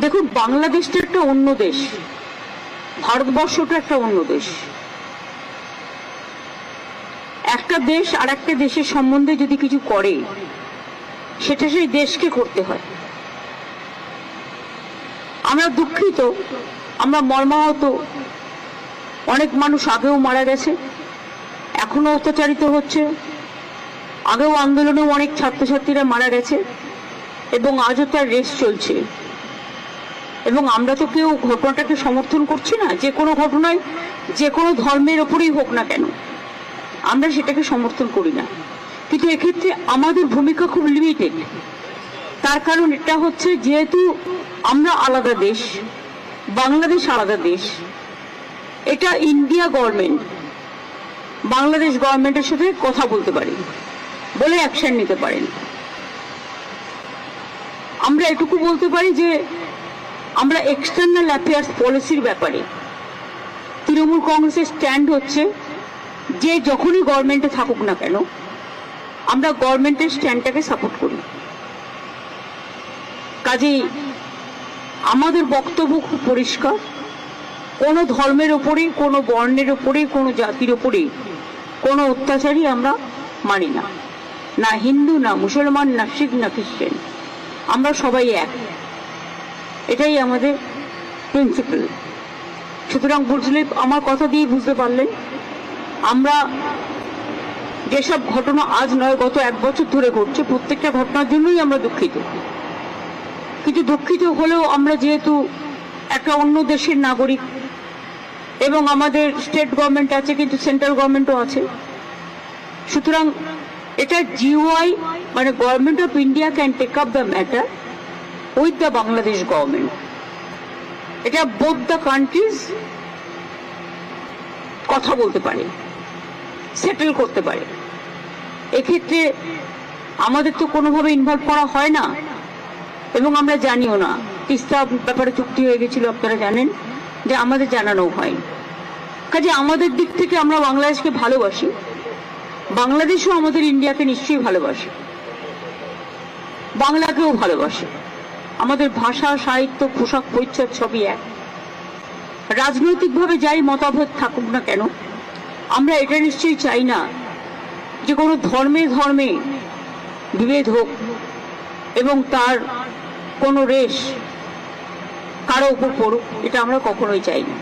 দেখুন বাংলাদেশটা একটা অন্য দেশ। ভারতবর্ষটা একটা অন্য দেশ। একটা দেশ আর একটা দেশের সম্বন্ধে যদি কিছু করে, সেটা সেই দেশকে করতে হয়। আমরা দুঃখিত, আমরা মর্মাহত। অনেক মানুষ আগেও মারা গেছে, এখনও অত্যাচারিত হচ্ছে। আগেও আন্দোলনেও অনেক ছাত্রছাত্রীরা মারা গেছে, এবং আজও তার রেস চলছে। এবং আমরা তো কেউ ঘটনাটাকে সমর্থন করছি না, যে কোনো ঘটনায়, যে কোনো ধর্মের ওপরেই হোক না কেন। আমরা সেটাকে সমর্থন করি না। কিন্তু এক্ষেত্রে আমাদের ভূমিকা খুব লিমিটেড তার কারণ এটা হচ্ছে, যেহেতু আমরা আলাদা দেশ, বাংলাদেশ আলাদা দেশ, এটা ইন্ডিয়া গভর্নমেন্ট, বাংলাদেশ গভর্নমেন্টের সাথে কথা বলতে পারি, বলে অ্যাকশন নিতে পারেন। আমরা এটুকু বলতে পারি যে আমরা এক্সটার্নাল অ্যাফেয়ার্স পলিসির ব্যাপারে, তৃণমূল কংগ্রেসের স্ট্যান্ড হচ্ছে যে যখনই গভর্নমেন্টে থাকুক না কেন, আমরা গভর্নমেন্টের স্ট্যান্ডটাকে সাপোর্ট করি। কাজেই আমাদের বক্তব্য খুব পরিষ্কার, কোনো ধর্মের ওপরে কোনো বর্ণের ওপরে কোনো জাতির ওপরে কোনো অত্যাচারই আমরা মানি না। না হিন্দু, না মুসলমান, না শিখ, না খ্রিস্টান, আমরা সবাই এক। এটাই আমাদের প্রিন্সিপাল সুতরাং বুঝলে আমার কথা দিয়ে বুঝতে পারলেন। আমরা যেসব ঘটনা আজ নয়, গত এক বছর ধরে ঘটছে, প্রত্যেকটা ঘটনার জন্যই আমরা দুঃখিত। কিন্তু দুঃখিত হলেও আমরা যেহেতু একটা অন্য দেশের নাগরিক এবং আমাদের স্টেট গভর্নমেন্ট আছে, কিন্তু সেন্ট্রাল গভর্নমেন্টও আছে। সুতরাং এটা জিওআই মানে government of India can take up the matter with the Bangladesh government এটা বোথ দ্য কান্ট্রিজ কথা বলতে পারে সেটেল করতে পারে। এক্ষেত্রে আমাদের তো কোনোভাবে ইনভলভ করা হয় না এবং আমরা জানিও না। তিস্তা ব্যাপারে চুক্তি হয়ে গেছিল, আপনারা জানেন, যে আমাদের জানানো হয়নি কাজে আমাদের দিক থেকে আমরা বাংলাদেশকে ভালোবাসি। বাংলাদেশও আমাদের ইন্ডিয়াকে নিশ্চয়ই ভালোবাসে। বাংলাকেও ভালোবাসে। আমাদের ভাষা, সাহিত্য, পোশাক, পরিচ্ছদ সবই এক। রাজনৈতিকভাবে যাই মতভেদ থাকুক না কেন, আমরা এটা নিশ্চয়ই চাই না যে কোনো ধর্মে ধর্মে বিভেদ হোক এবং তার কোনো রেশ কারও উপর পড়ুক, এটা আমরা কখনোই চাই না।